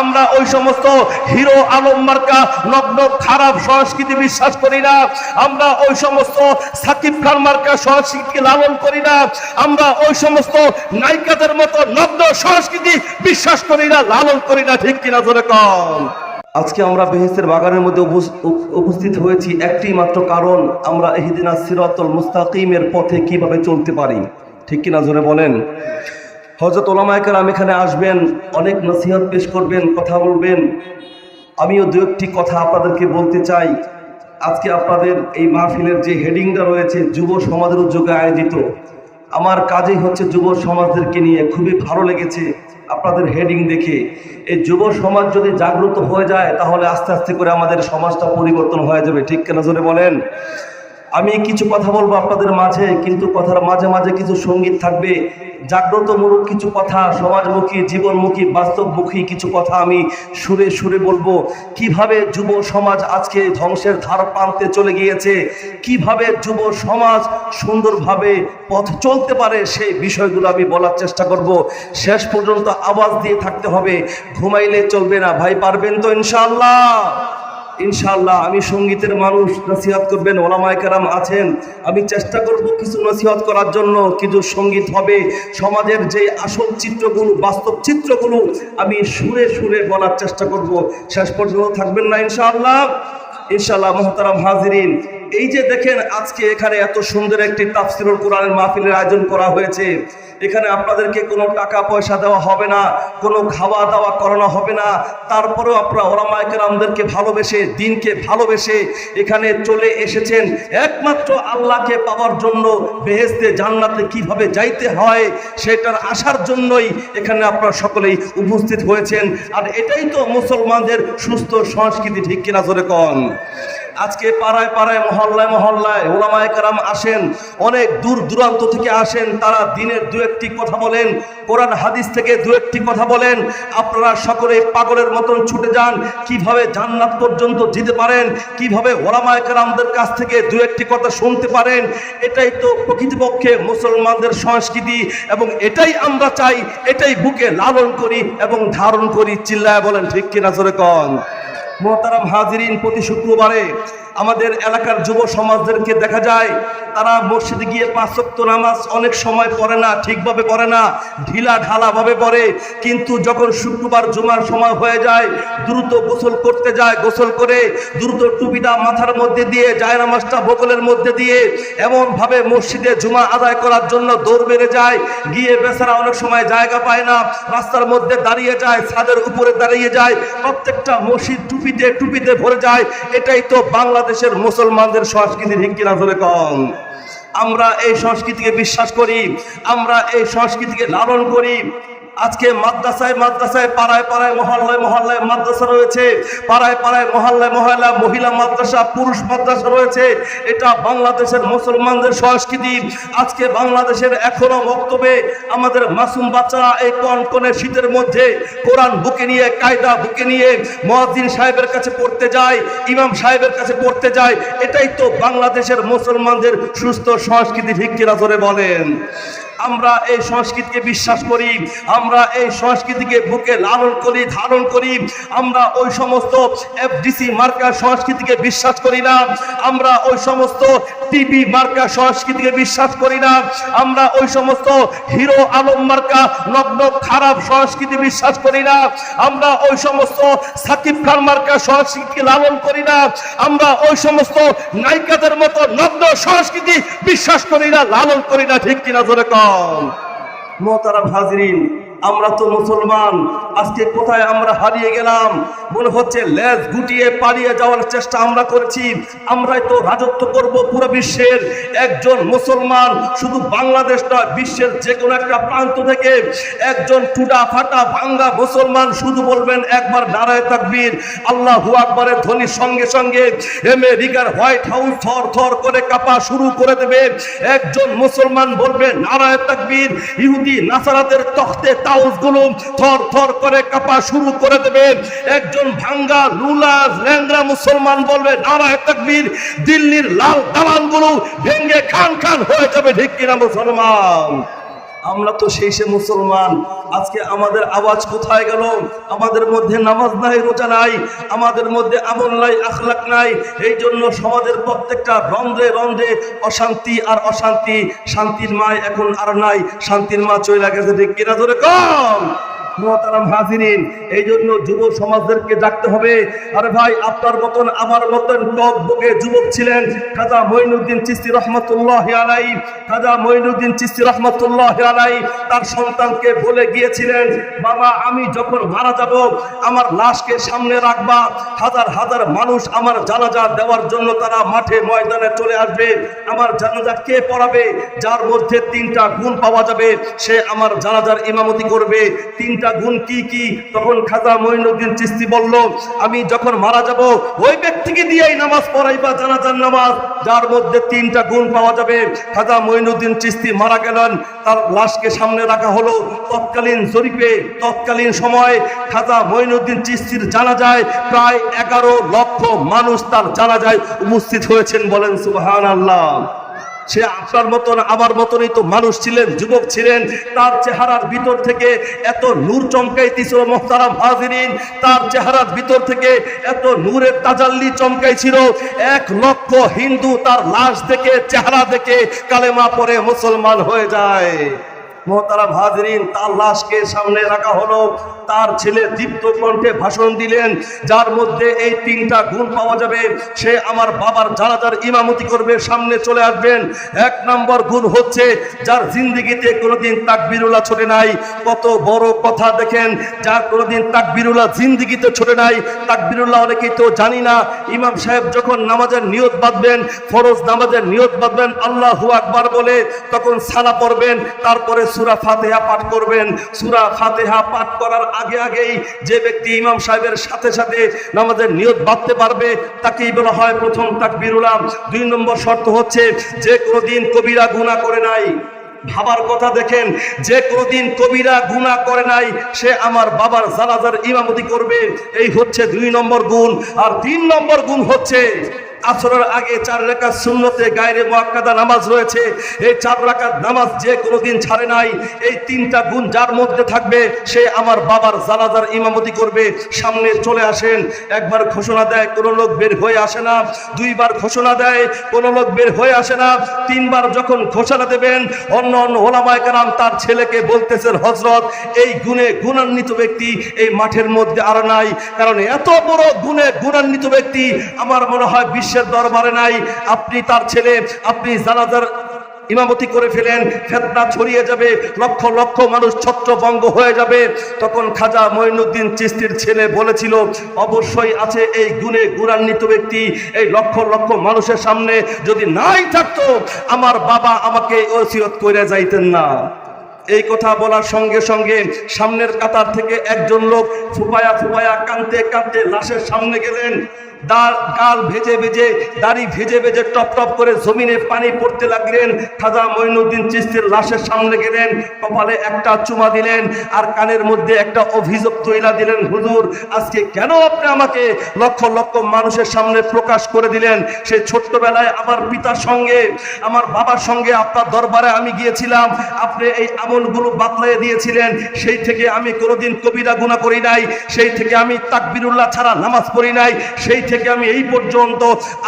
আমরা ওই সমস্ত হিরো আলম মার্কা নগ্ন খারাপ সংস্কৃতি বিশ্বাস করি না। আমরা ওই সমস্ত সাকিব খান মার্কা সংস্কৃতি লালন করি না। আমরা ওই সমস্ত নায়িকাদের মতো নগ্ন সংস্কৃতি বিশ্বাস করি না, লালন করি না, ঠিক কিনা ধরে কম আজকে আমরা বেহেস্তের বাগানের মধ্যে উপস্থিত হয়েছি। একটি মাত্র কারণ, আমরা এহিদিনা সিরাতুল মুস্তাকিমের পথে কীভাবে চলতে পারি, ঠিক কিনা জোরে বলেন? হজরত ওলামায়কেরাম এখানে আসবেন, অনেক নসিহত পেশ করবেন, কথা বলবেন। আমিও দু একটি কথা আপনাদেরকে বলতে চাই। আজকে আপনাদের এই মাহফিলের যে হেডিংটা রয়েছে, যুব সমাজের উদ্যোগে আয়োজিত, আমার কাজেই হচ্ছে যুব সমাজদেরকে নিয়ে। খুবই ভালো লেগেছে আপনাদের হেডিং দেখে। এই যুব সমাজ যদি জাগ্রত হয়ে যায়, তাহলে আস্তে আস্তে করে আমাদের সমাজটা পরিবর্তন হয়ে যাবে। ঠিক কেন বলেন? আমি কিছু কথা বলব আপনাদের মাঝে, কিন্তু কথার মাঝে মাঝে কিছু সংগীত থাকবে। জাগ্রতমূলক কিছু কথা, সমাজমুখী, জীবনমুখী, বাস্তবমুখী কিছু কথা আমি সুরে সুরে বলব। কীভাবে যুব সমাজ আজকে ধ্বংসের ধার প্রান্তে চলে গিয়েছে? কীভাবে যুব সমাজ সুন্দরভাবে পথ চলতে পারে সেই বিষয়গুলো আমি বলার চেষ্টা করব। শেষ পর্যন্ত আওয়াজ দিয়ে থাকতে হবে। ঘুমাইলে চলবে না, ভাই পারবেন তো ইনশাআল্লাহ? ইনশাআল্লাহ আমি সঙ্গীতের মানুষ, নসিহত করবেন, ওলামায় কারাম আছেন। আমি চেষ্টা করব কিছু নসিহত করার জন্য, কিছু সংগীত হবে। সমাজের যে আসল চিত্রগুলো, বাস্তব চিত্রগুলো, আমি সুরে সুরে বলার চেষ্টা করব। শেষ পর্যন্ত থাকবেন না ইনশাআল্লাহ। ইনশাআল্লাহ, মহতারাম হাজিরিন। এই যে দেখেন আজকে এখানে এত সুন্দর একটি তাফসিরুল কোরআনের মাহফিলের আয়োজন করা হয়েছে। এখানে আপনাদেরকে কোনো টাকা পয়সা দেওয়া হবে না, কোনো খাওয়া দাওয়া করানো হবে না। তারপরেও আপনারা ওলামায়কেরামদেরকে ভালোবেসে, দিনকে ভালোবেসে এখানে চলে এসেছেন। একমাত্র আল্লাহকে পাওয়ার জন্য বেহেস্তে জান্নাতে কীভাবে যাইতে হয় সেটার আসার জন্যই এখানে আপনারা সকলেই উপস্থিত হয়েছেন। আর এটাই তো মুসলমানদের সুস্থ সংস্কৃতি, ঠিক কিনা জোরে কন? আজকে পাড়ায় পাড়ায়, মহল্লায় মহল্লায় ওলামায় কারাম আসেন, অনেক দূর দূরান্ত থেকে আসেন, তারা দিনের দু একটি কথা বলেন, কোরআন, হাদিস থেকে দু একটি কথা বলেন। আপনারা সকলে পাগলের মতন ছুটে যান, কীভাবে জান্নাত পর্যন্ত যেতে পারেন, কীভাবে ওলামায় কারামদের কাছ থেকে দু একটি কথা শুনতে পারেন, এটাই তো প্রকৃতপক্ষে মুসলমানদের সংস্কৃতি, এবং এটাই আমরা চাই, এটাই বুকে লালন করি এবং ধারণ করি, চিল্লায় বলেন ঠিক কিনা জোরে কন। মোহতারাম হাজিরিন প্রতি শুক্রবারে আমাদের এলাকার যুব সমাজদেরকে দেখা যায়, তারা মসজিদে গিয়ে পাঁচক্ত নামাজ অনেক সময় পড়ে না, ঠিকভাবে পড়ে না, ঢিলা ঢালাভাবে পড়ে। কিন্তু যখন শুক্রবার জুমার সময় হয়ে যায়, দ্রুত গোসল করতে যায়, গোসল করে দ্রুত টুপিটা মাথার মধ্যে দিয়ে যায় নামাজটা বকলের মধ্যে দিয়ে এমনভাবে মসজিদে জুমা আদায় করার জন্য দৌড় বেড়ে যায়। গিয়ে বেচারা অনেক সময় জায়গা পায় না, রাস্তার মধ্যে দাঁড়িয়ে যায়, ছাদের উপরে দাঁড়িয়ে যায়, প্রত্যেকটা মসজিদ টুপিতে টুপিতে ভরে যায়। এটাই তো বাংলাদেশের মুসলমানদের সংস্কৃতি ঠিক কিনা ধরে কম। আমরা এই সংস্কৃতিকে বিশ্বাস করি, আমরা এই সংস্কৃতিকে লালন করি। আজকে মাদ্রাসায় মাদ্রাসায়, পাড়ায় পাড়ায়, মহল্লায় মহল্লায় মাদ্রাসা রয়েছে। পাড়ায় পাড়ায়, মহল্লায়, মহল্লা মহিলা মাদ্রাসা, পুরুষ মাদ্রাসা রয়েছে। এটা বাংলাদেশের মুসলমানদের সংস্কৃতি। আজকে বাংলাদেশের এখনও বক্তব্যে আমাদের মাসুম বাচ্চারা এই কনকনে শীতের মধ্যে কোরআন বুকে নিয়ে, কায়দা বুকে নিয়ে মহাদিন সাহেবের কাছে পড়তে যায়, ইমাম সাহেবের কাছে পড়তে যায়। এটাই তো বাংলাদেশের মুসলমানদের সুস্থ সংস্কৃতি কিনা ধরে বলেন। আমরা এই সংস্কৃতিকে বিশ্বাস করি, আমরা এই সংস্কৃতিকে বুকে লালন করি, ধারণ করি, আমরা ওই সমস্ত এফডিসি মার্কা সংস্কৃতিকে বিশ্বাস করি না, আমরা ওই সমস্ত টিভি মার্কা সংস্কৃতিকে বিশ্বাস করি না, আমরা ওই সমস্ত হিরো আলম মার্কা নগ্ন খারাপ সংস্কৃতি বিশ্বাস করি না, আমরা ওই সমস্ত সাকিব খান মার্কা সংস্কৃতিকে লালন করি না, আমরা ওই সমস্ত নায়িকাদের মতো নগ্ন সংস্কৃতি বিশ্বাস করি না, লালন করি না, ঠিক কিনা ধরে কম মোহতারাম হাজরিন আমরা তো মুসলমান। আজকে কোথায় আমরা হারিয়ে গেলাম? মনে হচ্ছে লেজ গুটিয়ে পালিয়ে যাওয়ার চেষ্টা আমরা করেছি। আমরাই তো রাজত্ব করব পুরো বিশ্বের। একজন মুসলমান শুধু বাংলাদেশ নয়, বিশ্বের যে কোনো একটা প্রান্ত থেকে একজন টুটা ফাটা ভাঙ্গা মুসলমান শুধু বলবেন, একবার নারায় তাকবীর। আল্লাহু আকবরের ধ্বনির সঙ্গে সঙ্গে আমেরিকার হোয়াইট হাউস থর থর করে কাঁপা শুরু করে দেবে। একজন মুসলমান বলবে, নারায় তাকবীর। ইহুদি নাসারাতের তখতে তাউসগুলো থর থর করে কাঁপা শুরু করে দেবে একজন ভাঙ্গা লুলা ল্যাংরা মুসলমান বলবে, নারায় তাকবীর, দিল্লির লাল দালানগুলো ভেঙ্গে খান খান হয়ে যাবে ঠিক মুসলমান? আমরা তো সেই সে মুসলমান। আজকে আমাদের আওয়াজ কোথায় গেল? আমাদের মধ্যে নামাজ নাই, রোজা নাই, আমাদের মধ্যে আমল নাই, আখলাক নাই। এই জন্য সমাজের প্রত্যেকটা রন্ধ্রে রন্ধ্রে অশান্তি আর অশান্তি, শান্তির মায় এখন আর নাই, শান্তির মা চলে গেছে ঠিক কিনা? ধরে কম! মোহতারাম এই জন্য যুব সমাজদেরকে ডাকতে হবে। আরে ভাই, আপনার মতন আমার মতন টক বুকে যুবক ছিলেন খাজা মঈনুদ্দিন চিস্তি রহমতুল্লাহ আলাই খাজা মঈনুদ্দিন চিস্তি রহমতুল্লাহ আলাই তার সন্তানকে বলে গিয়েছিলেন বাবা আমি যখন মারা যাব, আমার লাশকে সামনে রাখবা। হাজার হাজার মানুষ আমার জানাজা দেওয়ার জন্য তারা মাঠে ময়দানে চলে আসবে। আমার জানাজা কে পড়াবে? যার মধ্যে তিনটা গুণ পাওয়া যাবে। সে আমার জানাজার ইমামতি করবে। তিনটা গুণ কি কি? তখন খাজা মঈনুদ্দিন চিস্তি বলল, আমি যখন মারা যাব, ওই ব্যক্তিকে দিয়েই নামাজ পড়াইবা, জানাজার নামাজ। যার মধ্যে তিনটা গুণ পাওয়া যাবে। খাজা মঈনুদ্দিন চিস্তি মারা গেলেন, তার লাশকে সামনে রাখা হলো। তৎকালীন জরিপে, তৎকালীন সময় খাজা মঈনুদ্দিন চিস্তির জানা যায় প্রায় এগারো লক্ষ মানুষ তার জানা যায় উপস্থিত হয়েছেন বলেন সুবহান আল্লাহ সে আপনার মতন, আমার মতনই তো মানুষ ছিলেন, যুবক ছিলেন। তার চেহারার ভিতর থেকে এত নূর চমকাইতেছিল মোহতারাম হাজিরিন। তার চেহারার ভিতর থেকে এত নূরের তাজাল্লি চমকাইছিল। এক লক্ষ হিন্দু তার লাশ দেখে, চেহারা দেখে কালেমা পরে মুসলমান হয়ে যায়। মোহতারাম হাজরিন তার লাশকে সামনে রাখা হলো। তার ছেলে দীপ্ত কণ্ঠে ভাষণ দিলেন, যার মধ্যে এই তিনটা গুণ পাওয়া যাবে, সে আমার বাবার জানাজার ইমামতি করবে, সামনে চলে আসবেন। এক নম্বর গুণ হচ্ছে, যার জিন্দিগিতে কোনোদিন তাকবিরুল্লাহ ছোটে নাই। কত বড় কথা দেখেন, যার কোনোদিন তাকবিরুল্লাহ জিন্দিগিতে ছোটে নাই। তাকবিরুল্লাহ অনেকেই তো জানি না, ইমাম সাহেব যখন নামাজের নিয়ত বাঁধবেন, ফরজ নামাজের নিয়ত বাঁধবেন, আল্লাহু আকবার বলে, তখন সালা পড়বেন, তারপরে সুরা ফাতেহা পাঠ করবেন। সুরা ফাতেহা পাঠ করার আগে আগেই যে ব্যক্তি ইমাম সাহেবের সাথে সাথে নামাজের নিয়ত বাঁধতে পারবে, তাকেই বলা হয় প্রথম তাকবিরুল্লাহ দুই নম্বর শর্ত হচ্ছে যে কোনো দিন কবিরা গুনাহ করে নাই। ভাবার কথা দেখেন, যে কোনোদিন কবিরা গুনাহ করে নাই, সে আমার বাবার জানাজার ইমামতি করবে। এই হচ্ছে দুই নম্বর গুণ। আর তিন নম্বর গুণ হচ্ছে আসরের আগে চার রাকাত শূন্যতে গায়রে মুআক্কাদা নামাজ রয়েছে। এই চার রাকাত নামাজ যে কোনোদিন ছাড়ে নাই। এই তিনটা গুণ যার মধ্যে থাকবে, সে আমার বাবার জানাজার ইমামতি করবে। সামনে চলে আসেন। একবার ঘোষণা দেয়, কোনো লোক বের হয়ে আসে না। দুইবার ঘোষণা দেয়, কোনো লোক বের হয়ে আসে না। তিনবার যখন ঘোষণা দেবেন, অন্য অন্য ওলামায় কারাম তার ছেলেকে বলতেছেন হজরত এই গুণে গুণান্বিত ব্যক্তি এই মাঠের মধ্যে আর নাই। কারণ এত বড় গুণে গুণান্বিত ব্যক্তি, আমার মনে হয় বিশ্বের দরবারে নাই। আপনি তার ছেলে, আপনি জানাজার ইমামতি করে ফেলেন, ফেতনা ছড়িয়ে যাবে, লক্ষ লক্ষ মানুষ ছত্রভঙ্গ হয়ে যাবে। তখন খাজা মঈনুদ্দিন চিস্তির ছেলে বলেছিল, অবশ্যই আছে এই গুণে গুণান্বিত ব্যক্তি। এই লক্ষ লক্ষ মানুষের সামনে যদি নাই থাকতো, আমার বাবা আমাকে ওসিয়ত করে যাইতেন না। এই কথা বলার সঙ্গে সঙ্গে সামনের কাতার থেকে একজন লোক ফুপায়া ফুপায়া কানতে কানতে লাশের সামনে গেলেন। দাঁড়, গাল ভেজে ভেজে, দাড়ি ভেজে ভেজে টপ টপ করে জমিনে পানি পড়তে লাগলেন। খাজা মঈনুদ্দিন চিস্তির লাশের সামনে গেলেন, কপালে একটা চুমা দিলেন আর কানের মধ্যে একটা অভিযোগ তৈলা দিলেন, হুজুর, আজকে কেন আপনি আমাকে লক্ষ লক্ষ মানুষের সামনে প্রকাশ করে দিলেন? সে ছোট্টবেলায় আমার পিতার সঙ্গে, আমার বাবার সঙ্গে আপনার দরবারে আমি গিয়েছিলাম। আপনি এই আমলগুলো বাতলাই দিয়েছিলেন, সেই থেকে আমি কোনোদিন কবিরা গুণা করি নাই, সেই থেকে আমি তাকবিরুল্লাহ ছাড়া নামাজ পড়ি নাই, সেই থেকে আমি এই পর্যন্ত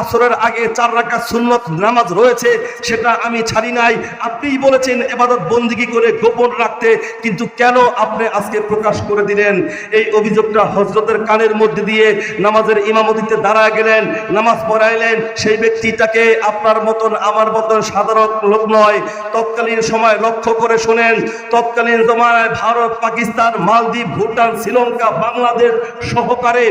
আসরের আগে চার রাখা সুন্নত নামাজ রয়েছে, সেটা আমি ছাড়ি নাই। আপনিই বলেছেন এবাদত বন্দিগি করে গোপন রাখতে, কিন্তু কেন আপনি আজকে প্রকাশ করে দিলেন? এই অভিযোগটা হজরতের কানের মধ্যে দিয়ে নামাজের ইমামতিতে দাঁড়ায় গেলেন, নামাজ পড়াইলেন, সেই ব্যক্তিটাকে আপনার মতন, আমার মতন সাধারণ লোক নয়, তৎকালীন সময় লক্ষ্য করে শোনেন তৎকালীন জমানায় ভারত, পাকিস্তান, মালদ্বীপ, ভুটান, শ্রীলঙ্কা, বাংলাদেশ সহকারে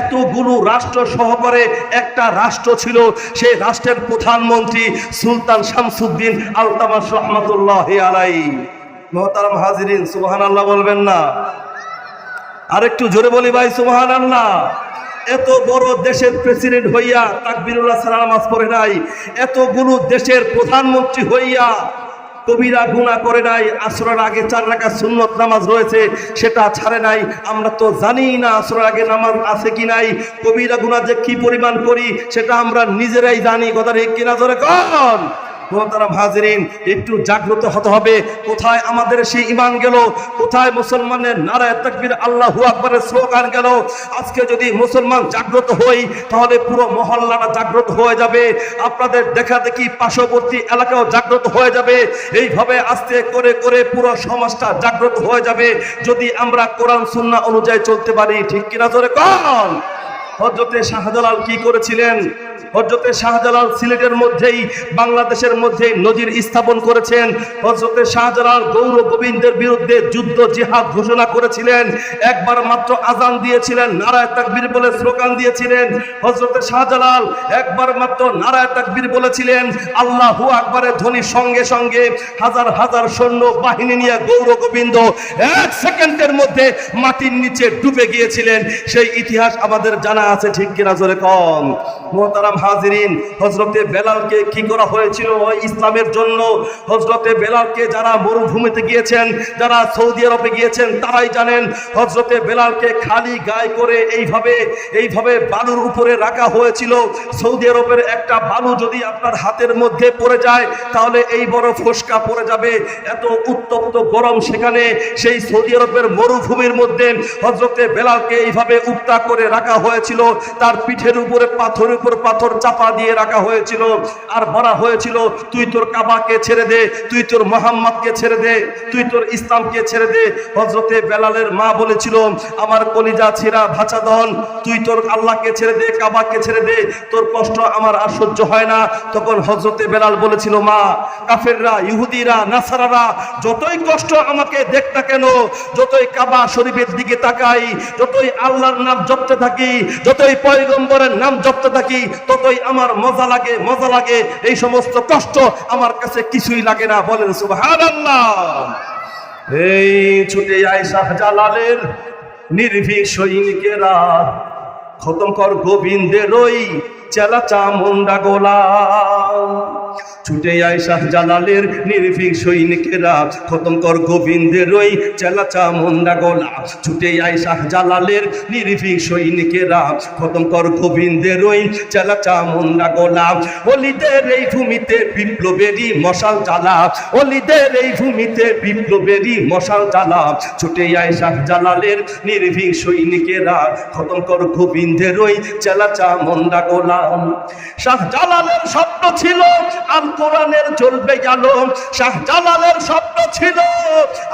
এতগুলো রাষ্ট্র সহকারে একটা রাষ্ট্র ছিল, সেই রাষ্ট্রের প্রধানমন্ত্রী সুলতান শামসুদ্দিন আলতামাস রহমতুল্লাহ আলাই মহতারাম হাজিরিন সুবাহান আল্লাহ বলবেন না। আরেকটু জোরে বলি ভাই সুবাহান আল্লাহ এত বড় দেশের প্রেসিডেন্ট হইয়া তাকবিরুল্লাহ সালাম নামাজ পড়ে নাই, এতগুলো দেশের প্রধানমন্ত্রী হইয়া কবিরা গুণা করে নাই, আসরের আগে চার রাখা সুন্নত নামাজ রয়েছে, সেটা ছাড়ে নাই। আমরা তো জানি না আসরের আগে নামাজ আছে কি নাই, কবিরা গুণা যে কি পরিমাণ করি, সেটা আমরা নিজেরাই জানি। কথা ঠিক কিনা ধরে কন? হাজিরিন একটু জাগ্রত হতে হবে। কোথায় আমাদের সেই ইমান গেল? কোথায় মুসলমানের নারায় তাকবীর আল্লাহু আকবরের স্লোগান গেল? আজকে যদি মুসলমান জাগ্রত হই, তাহলে পুরো মহল্লাটা জাগ্রত হয়ে যাবে। আপনাদের দেখা দেখি পার্শ্ববর্তী এলাকাও জাগ্রত হয়ে যাবে। এইভাবে আস্তে করে করে পুরো সমাজটা জাগ্রত হয়ে যাবে। যদি আমরা কোরআন, সুন্নাহ অনুযায়ী চলতে পারি, ঠিক কিনা ধরে কন? হজরতে শাহজালাল কি করেছিলেন? হজরতে শাহজালাল সিলেটের মধ্যেই, বাংলাদেশের মধ্যে নজির স্থাপন করেছেন। হজরতে শাহজালাল গৌর গোবিন্দের বিরুদ্ধে যুদ্ধ জিহাদ ঘোষণা করেছিলেন। একবার মাত্র আজান দিয়েছিলেন, নারায় তাকবীর বলে স্লোগান দিয়েছিলেন। হজরতে শাহজালাল একবার মাত্র নারায় তাকবীর বলেছিলেন, আল্লাহু আকবরের ধ্বনির সঙ্গে সঙ্গে হাজার হাজার সৈন্য বাহিনী নিয়ে গৌর গোবিন্দ এক সেকেন্ডের মধ্যে মাটির নিচে ডুবে গিয়েছিলেন। সেই ইতিহাস আমাদের জানা আছে, ঠিক কিনা জোরে কম? মোহতারাম হাজিরিন হজরতে বেলালকে কি করা হয়েছিল ইসলামের জন্য? হজরতে বেলালকে যারা মরুভূমিতে গিয়েছেন, যারা সৌদি আরবে গিয়েছেন, তারাই জানেন হজরতে বেলালকে খালি গায়ে করে এইভাবে এইভাবে বালুর উপরে রাখা হয়েছিল। সৌদি আরবের একটা বালু যদি আপনার হাতের মধ্যে পড়ে যায়, তাহলে এই বড় ফোসকা পড়ে যাবে। এত উত্তপ্ত গরম সেখানে, সেই সৌদি আরবের মরুভূমির মধ্যে হজরতে বেলালকে এইভাবে উত্তা করে রাখা হয়েছিল। তার পিঠের উপরে, পাথরের উপর পাথর চাপা দিয়ে রাখা হয়েছিল আর বলা হয়েছিল, তুই তোর কাবাকে ছেড়ে দে, তুই তোর মোহাম্মদকে ছেড়ে দে, তুই তোর ইসলামকে ছেড়ে দে। হজরতে বেলালের মা বলেছিল, আমার কলিজা ছিঁড়া ভাষা দন তুই তোর আল্লাহকে ছেড়ে দে, কাবাকে ছেড়ে দে, তোর কষ্ট আমার আর সহ্য হয় না। তখন হজরতে বেলাল বলেছিল, মা, কাফেররা, ইহুদিরা, নাসারারা, যতই কষ্ট আমাকে দেখ না কেন, যতই কাবা শরীফের দিকে তাকাই, যতই আল্লাহর নাম জপতে থাকি, যতই পয়গম্বরের নাম জপতে থাকি ততই আমার মজা লাগে মজা লাগে। এই সমস্ত কষ্ট আমার কাছে কিছুই লাগে না। বলেন এই ছুটে যায় শাহজালালের নির্ভীক সৈনিকেরা। খতম কর গোবিন্দের ওই চেলা চামুন্ডা গোলা ছুটে আয় শাহজালালের নির্ভীক সৈনিকেরা। খতম কর গোবিন্দের ওই চেলা চামুন্ডা গোলা। ছুটে আয় শাহজালালের নির্ভীক সৈনিকেরা। খতম কর গোবিন্দের ওই চেলা চামুন্ডা গোলা। অলিদের এই ভূমিতে বিপ্লবেরই মশাল জ্বালা। অলিদের এই ভূমিতে বিপ্লবেরই মশাল জ্বালা। ছুটে আয় শাহজালালের নির্ভীক সৈনিকেরা। খতম কর গোবিন্দের ওই চেলা চামুন্ডা গোলা। শাহজালালের স্বপ্ন ছিল আল কোরআনের জ্বলবে আলো, শাহজালালের স্বপ্ন ছিল।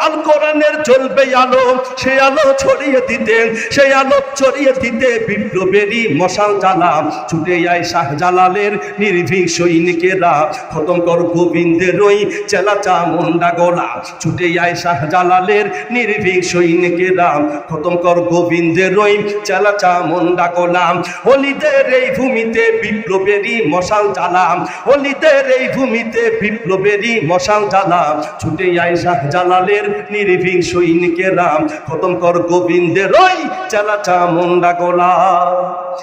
আল কোরআনের জ্বলবে আলো, সে আলো ছড়িয়ে দিতে সেই আলো ছড়িয়ে দিতে বিপ্লবেরই মশাল জ্বালা। ছুটে যায় শাহজালালের নির্ভীক সৈনিকেরা, খতম কর গোবিন্দের ওই চেলা চামুন্ডা গোলা। ছুটে যায় শাহজালালের নির্ভীক সৈনিকেরা, খতম কর গোবিন্দের ওই চেলা চামুন্ডা গোলা। অলিদের এই ভূমিতে বিপ্লবেরই মশাল জ্বালা। অলিদের এই ভূমিতে বিপ্লবেরই মশাল জ্বালা ছুটে আয় শাহ জালালের নির্ভীক সৈনিকেরা খতম কর গোবিন্দের ওই চালাচা মুন্ডা গোলা